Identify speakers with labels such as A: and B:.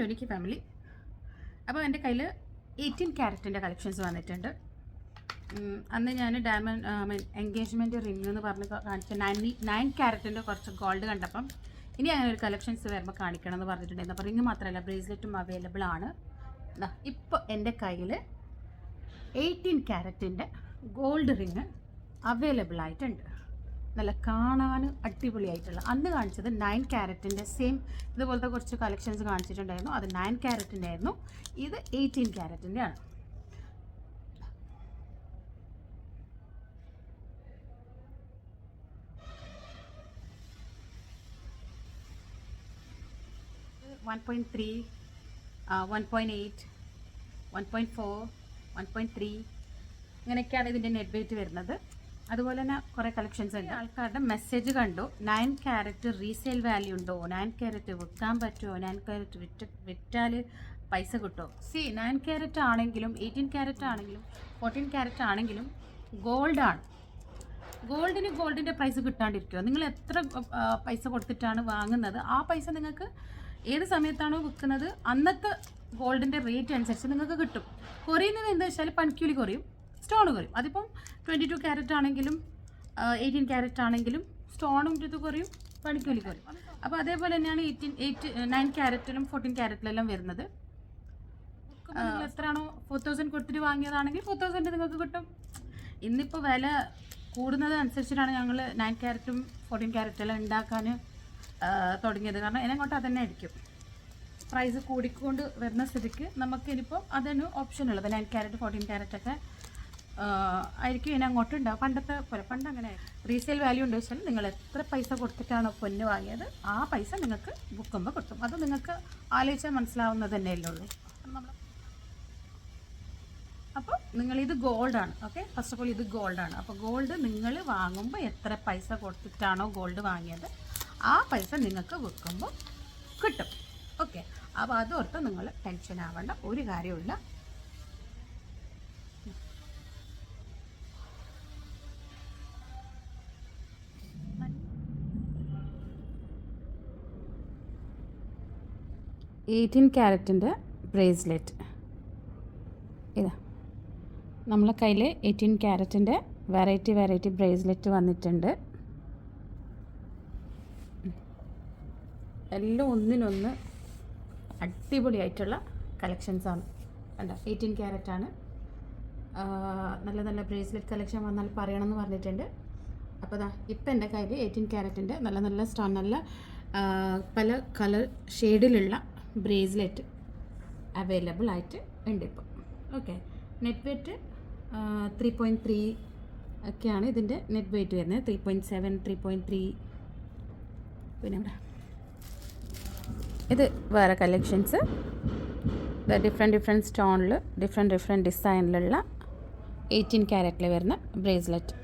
A: Unique family അപ്പോൾ എന്റെ കയ്യിൽ എയ്റ്റീൻ ക്യാരറ്റിന്റെ കളക്ഷൻസ് വന്നിട്ടുണ്ട്. അന്ന് ഞാൻ ഡയമണ്ട് മീൻ എൻഗേജ്മെന്റ് റിംഗ് എന്ന് പറഞ്ഞ് കാണിച്ച നയൻ നയൻ ക്യാരറ്റിന്റെ കുറച്ച് ഗോൾഡ് കണ്ടപ്പം ഇനി അങ്ങനെ ഒരു കളക്ഷൻസ് വരുമ്പോൾ കാണിക്കണം എന്ന് പറഞ്ഞിട്ടുണ്ടായിരുന്നു. അപ്പോൾ റിംഗ് മാത്രമല്ല ബ്രേസ്ലെറ്റും അവൈലബിൾ ആണ്. ഇപ്പോൾ എന്റെ കയ്യിൽ എയ്റ്റീൻ ക്യാരറ്റിന്റെ ഗോൾഡ് റിങ് അവൈലബിൾ ആയിട്ടുണ്ട്. നല്ല കാണാൻ അടിപൊളിയായിട്ടുള്ള അന്ന് കാണിച്ചത് നയൻ ക്യാരറ്റിന്റെ സെയിം ഇതുപോലത്തെ കുറച്ച് കളക്ഷൻസ് കാണിച്ചിട്ടുണ്ടായിരുന്നു. അത് നയൻ ക്യാരറ്റിന്റെ ആയിരുന്നു. ഇത് എയ്റ്റീൻ ക്യാരറ്റിന്റെ ആണ്. One point three one point eight one point four one point three ഇങ്ങനെയൊക്കെയാണ് ഇതിന്റെ നെറ്റ് വെയിറ്റ് വരുന്നത്. അതുപോലെ തന്നെ കുറേ കളക്ഷൻസ് ഉണ്ട്. ആൾക്കാരുടെ മെസ്സേജ് കണ്ടു. നയൻ ക്യാരറ്റ് റീസെയിൽ വാല്യൂ ഉണ്ടോ? നയൻ ക്യാരറ്റ് വിൽക്കാൻ പറ്റുമോ നയൻ ക്യാരറ്റ് വിറ്റ് വിറ്റാൽ പൈസ കിട്ടുമോ സി നയൻ ക്യാരറ്റ് ആണെങ്കിലും എയ്റ്റീൻ ക്യാരറ്റ് ആണെങ്കിലും ഫോർട്ടീൻ ക്യാരറ്റ് ആണെങ്കിലും ഗോൾഡാണ് ഗോൾഡിന് ഗോൾഡിന്റെ പ്രൈസ് കിട്ടാണ്ടിരിക്കുമോ നിങ്ങൾ എത്ര പൈസ കൊടുത്തിട്ടാണ് വാങ്ങുന്നത്? ആ പൈസ നിങ്ങൾക്ക് ഏത് സമയത്താണോ വിൽക്കുന്നത്? അന്നത്തെ ഗോൾഡിന്റെ റേറ്റ് അനുസരിച്ച് നിങ്ങൾക്ക് കിട്ടും. കുറയുന്നത് എന്താ വെച്ചാൽ പണിക്കൂലി കുറയും. സ്റ്റോൺ കുറയും. അതിപ്പം ട്വന്റി ടു ക്യാരറ്റ് ആണെങ്കിലും എയ്റ്റീൻ ക്യാരറ്റ് ആണെങ്കിലും സ്റ്റോണും ഇത് കുറയും പണിക്കൂലി കുറയും. അപ്പോൾ അതേപോലെ തന്നെയാണ് എയ്റ്റീൻ എയ്റ്റ് നയൻ ക്യാരറ്റിലും ഫോർട്ടീൻ ക്യാരറ്റിലെല്ലാം വരുന്നത്. നിങ്ങൾ എത്രയാണോ? ഫോർ തൗസൻഡ് കൊടുത്തിട്ട് വാങ്ങിയതാണെങ്കിൽ ഫോർ തൗസൻഡ് നിങ്ങൾക്ക് കിട്ടും. ഇന്നിപ്പോൾ വില കൂടുന്നത് അനുസരിച്ചിട്ടാണ് ഞങ്ങൾ നയൻ ക്യാരറ്റും ഫോർട്ടീൻ ക്യാരറ്റെല്ലാം ഉണ്ടാക്കാൻ തുടങ്ങിയത്. കാരണം ഇതിനങ്ങോട്ട് അതന്നെ ആയിരിക്കും പ്രൈസ് കൂടിക്കൊണ്ട് വരുന്ന സ്ഥിതിക്ക് നമുക്ക് ഇനിയിപ്പോൾ അതിന് ഓപ്ഷൻ ഉള്ളത്. നയൻ ക്യാരറ്റ് ഫോർട്ടീൻ ക്യാരറ്റൊക്കെ ആയിരിക്കും ഇനി അങ്ങോട്ട് ഉണ്ടാവും പണ്ടത്തെ പോലെ പണ്ട് അങ്ങനെ റീസെയിൽ വാല്യൂ ഉണ്ട് വെച്ചാൽ നിങ്ങൾ എത്ര പൈസ കൊടുത്തിട്ടാണോ പൊന്ന് വാങ്ങിയത് ആ പൈസ നിങ്ങൾക്ക് ബുക്കുമ്പോൾ കിട്ടും അത് നിങ്ങൾക്ക് ആലോചിച്ചാൽ മനസ്സിലാവുന്നത് തന്നെയല്ലേ ഉള്ളൂ. അപ്പോൾ നിങ്ങൾ ഇത് ഗോൾഡാണ് ഓക്കെ ഫസ്റ്റ് ഓഫ് ഓൾ ഇത് ഗോൾഡാണ് അപ്പോൾ ഗോൾഡ് നിങ്ങൾ വാങ്ങുമ്പോൾ എത്ര പൈസ കൊടുത്തിട്ടാണോ ഗോൾഡ് വാങ്ങിയത് ആ പൈസ നിങ്ങൾക്ക് വിൽക്കുമ്പോൾ കിട്ടും. ഓക്കെ അപ്പോൾ അതോർത്ത് നിങ്ങൾ ടെൻഷൻ ആവേണ്ട. ഒരു കാര്യമില്ല എയ്റ്റീൻ ക്യാരറ്റിന്റെ ബ്രേസ്ലെറ്റ് ഇതാ. നമ്മളെ കയ്യിൽ എയ്റ്റീൻ ക്യാരറ്റിന്റെ വെറൈറ്റി വെറൈറ്റി ബ്രേസ്ലെറ്റ് വന്നിട്ടുണ്ട്. എല്ലാം ഒന്നിനൊന്ന് അടിപൊളിയായിട്ടുള്ള കളക്ഷൻസാണ് കണ്ടോ? എയ്റ്റീൻ ക്യാരറ്റാണ് നല്ല നല്ല ബ്രേസ്ലെറ്റ് കളക്ഷൻ വന്നാൽ പറയണമെന്ന് പറഞ്ഞിട്ടുണ്ട്. അപ്പോൾ ദാ ഇപ്പം എന്റെ കയ്യിൽ എയ്റ്റീൻ ക്യാരറ്റിന്റെ നല്ല നല്ല സ്റ്റോൺ നല്ല പല കളർ ഷെയ്ഡിലുള്ള ബ്രേസ്ലെറ്റ് അവൈലബിൾ ആയിട്ട് ഉണ്ട് ഇപ്പോൾ okay. Net weight three point three ഒക്കെയാണ് ഇതിന്റെ നെറ്റ് വെയ്റ്റ് വരുന്നത്. Three point seven three point three പിന്നെ ഇവിടെ. ഇത് വേറെ കളക്ഷൻസ് ഡിഫറെന്റ് ഡിഫറെന്റ് സ്റ്റോണിൽ ഡിഫറെന്റ് ഡിഫറെന്റ് ഡിസൈനിലുള്ള എയ്റ്റീൻ ക്യാരറ്റിൽ വരുന്ന ബ്രേസ്ലെറ്റ്